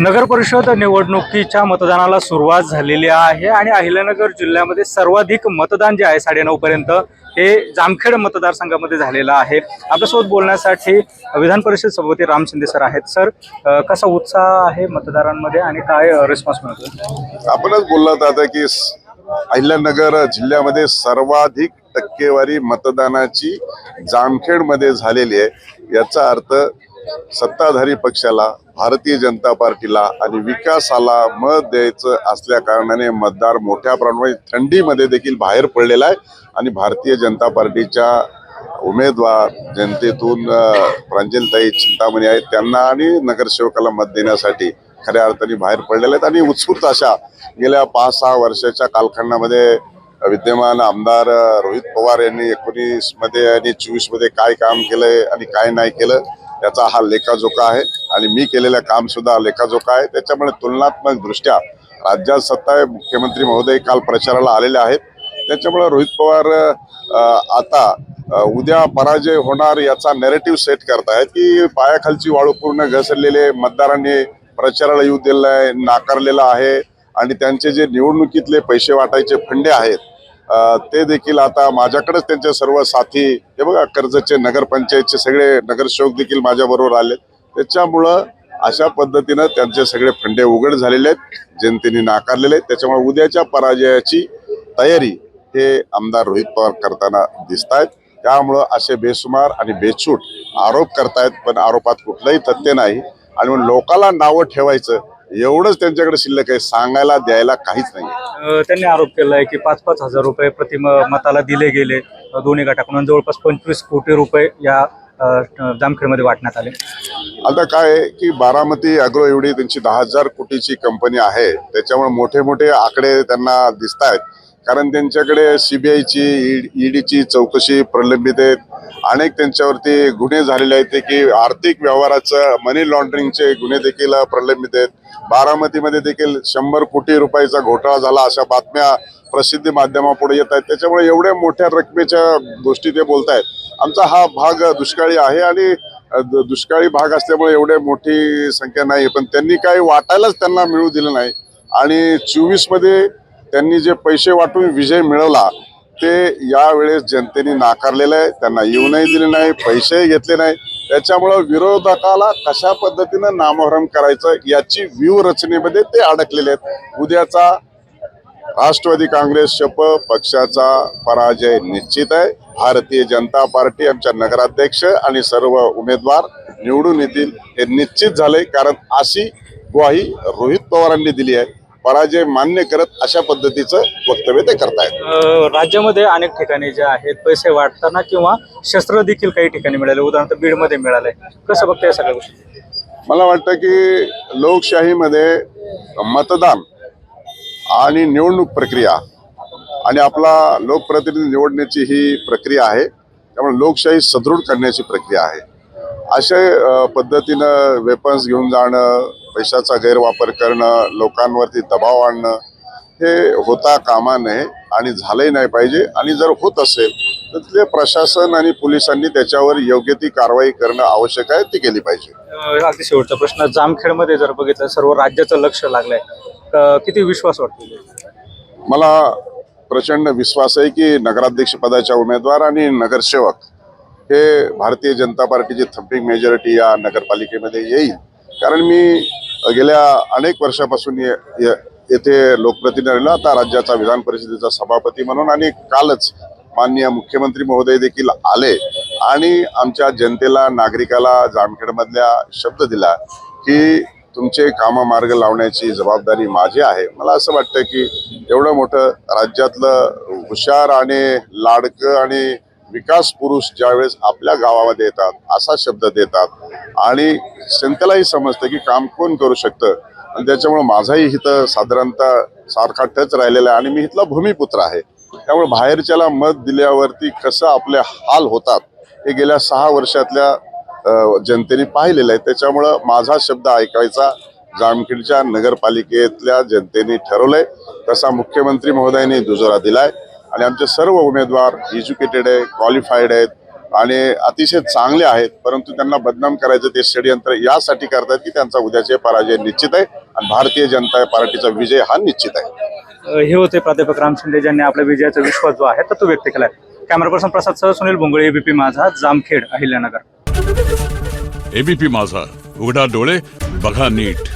नगर परिषद निवडणुकीच्या मतदानाला सुरुवात झालेली आहे आणि अहिल्यानगर जिल्ह्यामध्ये सर्वाधिक मतदान जे आहे साडेनऊ पर्यंत हे जामखेड मतदारसंघामध्ये झालेलं आहे. आपल्यासोबत बोलण्यासाठी विधान परिषद सभापती राम शिंदे सर आहेत. सर कसा उत्साह आहे मतदारांमध्ये आणि काय रिस्पॉन्स मिळतो? आपणच बोललात आता की अहिल्यानगर जिल्ह्यामध्ये सर्वाधिक टक्केवारी मतदानाची जामखेडमध्ये झालेली आहे. याचा अर्थ सत्ताधारी पक्षाला भारतीय जनता पार्टीला आणि विकासाला मत द्यायचं असल्या कारणाने मतदार मोठ्या प्रमाणात थंडीमध्ये देखील बाहेर पडलेला आहे. आणि भारतीय जनता पार्टीच्या उमेदवार जनतेतून प्रांजलताई चिंतामणी आहेत. त्यांना आणि नगरसेवकाला मत देण्यासाठी खऱ्या अर्थाने बाहेर पडलेले आहेत. आणि उत्स्फूर्त अशा गेल्या पाच सहा वर्षाच्या कालखंडामध्ये विद्यमान आमदार रोहित पवार यांनी एकोणीसमध्ये आणि चोवीसमध्ये काय काम केलं आणि काय नाही केलं त्याचा हा लेखाजोखा आहे आणि मी केलेलं काम सुद्धा लेखाजोखा आहे. त्याच्यामुळे तुलनात्मक दृष्ट्या राज्यात सत्ता आहे मुख्यमंत्री महोदय काल प्रचाराला आलेले आहेत. त्याच्यामुळे रोहित पवार आता उद्या पराजय होणार याचा नेरेटिव्ह सेट करतायत की पायाखालची वाळू पूर्ण घसरलेले मतदारांनी प्रचाराला येऊ दिलेला आहे नाकारलेला आहे आणि त्यांचे जे निवडणुकीतले पैसे वाटायचे फंडे आहेत ते देखील आता माझ्याकडेच त्यांचे सर्व साथी हे बघा कर्जतचे नगरपंचायतचे सगळे नगरसेवक देखील माझ्याबरोबर आले त्याच्यामुळं अशा पद्धतीनं त्यांचे सगळे फंडे उघड झालेले आहेत जनतेने नाकारलेले आहेत. त्याच्यामुळे उद्याच्या पराजयाची तयारी हे आमदार रोहित पवार करताना दिसत आहेत. त्यामुळं असे बेसुमार आणि बेछूट आरोप करतायत पण आरोपात कुठलंही तथ्य नाही. आणि लोकाला नावं ठेवायचं एवढंच त्यांच्याकडे शिल्लक आहे सांगायला द्यायला काहीच नाही त्यांनी आरोप केला आहे की पाच पाच हजार रुपये प्रति म- मताला दिले गेले. अ, दोन्ही गटाकडून जवळपास पंचवीस कोटी रुपये या अ, जामखेडमध्ये वाटण्यात आले. आता काय आहे की बारामती अॅग्रो एवढी त्यांची दहा हजार कोटीची कंपनी आहे त्याच्यामुळे मोठे मोठे आकडे त्यांना दिसत आहेत कारण त्यांच्याकडे सीबीआयची ईडीची चौकशी प्रलंबित आहेत. अनेक त्यांच्यावरती गुन्हे झालेले आहेत. ते की आर्थिक व्यवहाराचं मनी लॉन्ड्रिंगचे गुन्हे देखील प्रलंबित आहेत. बारामतीमध्ये देखील शंभर कोटी रुपयाचा घोटाळा झाला अशा बातम्या प्रसिद्धी माध्यमापुढे येत आहेत. त्याच्यामुळे एवढ्या मोठ्या रकमेच्या गोष्टी ते बोलतायत. आमचा हा भाग दुष्काळी आहे आणि दुष्काळी भाग असल्यामुळे एवढे मोठी संख्या नाही. पण त्यांनी काही वाटायलाच त्यांना मिळू दिलं नाही. आणि चोवीसमध्ये त्यांनी जे पैसे वाटून विजय मिळवला ते यावेळेस जनतेने नाकारलेलं आहे. त्यांना येऊनही दिले नाही पैसेही घेतले नाही. त्याच्यामुळं विरोधकाला कशा पद्धतीनं नामोहरम करायचं याची व्यूहरचनेमध्ये ते अडकलेले आहेत. उद्याचा राष्ट्रवादी काँग्रेस शप पक्षाचा पराजय निश्चित आहे. भारतीय जनता पार्टी आमच्या नगराध्यक्ष आणि सर्व उमेदवार निवडून येतील हे निश्चित झाले कारण अशी ग्वाही रोहित पवारांनी दिली आहे. पराजय मान्य करत अशा पद्धतीचं वक्तव्य ते करतायत. राज्यामध्ये अनेक ठिकाणी जे आहेत पैसे वाटताना किंवा शस्त्र देखील काही ठिकाणी मिळाले. उदाहरणार्थ बीडमध्ये मिळाले. कसं बघताय या सगळ्या गोष्टी? मला वाटतं की लोकशाहीमध्ये मतदान आणि निवडणूक प्रक्रिया आणि आपला लोकप्रतिनिधी निवडण्याची ही प्रक्रिया आहे. त्यामुळे लोकशाही सदृढ करण्याची प्रक्रिया आहे. अशा पद्धतीनं वेपन्स घेऊन जाणं पैशाचा गैरवापर करणं लोकांवरती दबाव आणणं हे होता कामा नये आणि झालंही नाही पाहिजे. आणि जर होत असेल तर तिथले प्रशासन आणि पोलिसांनी त्याच्यावर योग्य ती कारवाई करणं आवश्यक आहे ती केली पाहिजे. अगदी शेवटचा प्रश्न जामखेडमध्ये जर बघितलं सर्व राज्याचं लक्ष लागलंय. किती विश्वास वाटतो मला प्रचंड विश्वास आहे की नगराध्यक्ष पदाच्या उमेदवार आणि नगरसेवक हे भारतीय जनता पार्टीची थम्पिंग मेजॉरिटी या नगरपालिकेमध्ये येईल. कारण मी गेल्या अनेक वर्षापासून ये- ये- येथे लोकप्रतिनिधी आता राज्याचा विधान परिषदेचा सभापती म्हणून आणि कालच माननीय मुख्यमंत्री महोदय देखील आले आणि आमच्या जनतेला नागरिकाला जामखेडमधल्या शब्द दिला की तुमचे काम मार्ग लावण्याची जबाबदारी माझी आहे. मला असं वाटतं की एवढं मोठं राज्यातलं हुशार आणि लाडकं आणि विकास पुरुष ज्यावेळेस आपल्या गावामध्ये येतात असा शब्द देतात आणि जनतेलाही समजतं की काम कोण करू शकतं. आणि त्याच्यामुळे माझाही इथं साधारणतः सारखा टच राहिलेला आहे आणि मी इथला भूमिपुत्र आहे. त्यामुळे बाहेरच्याला मत दिल्यावरती कसं आपले हाल होतात हे गेल्या सहा वर्षातल्या जनतेने पाहिलेलं आहे. त्याच्यामुळं माझा शब्द ऐकायचा जामखेडच्या नगरपालिकेतल्या जनतेने ठरवलंय. तसा मुख्यमंत्री महोदयांनी दुजोरा दिलाय. आणि आमचे सर्व उमेदवार एज्युकेटेड आहे क्वालिफाईड आहेत आणि अतिशय चांगले आहेत परंतु त्यांना बदनाम करायचं ते षडयंत्र यासाठी करतात की त्यांचा उद्याचे पराजय निश्चित आहे आणि भारतीय जनता पार्टीचा विजय हा निश्चित आहे. हे होते प्राध्यापक राम शिंदे ज्यांनी आपल्या विजयाचा विश्वास जो आहे तर तो व्यक्त केलाय. कॅमेरा पर्सन प्रसाद सह सुनील भोंगळे एबीपी माझा जामखेड अहिल्यानगर. एबीपी माझा उघडा डोळे बघा नीट.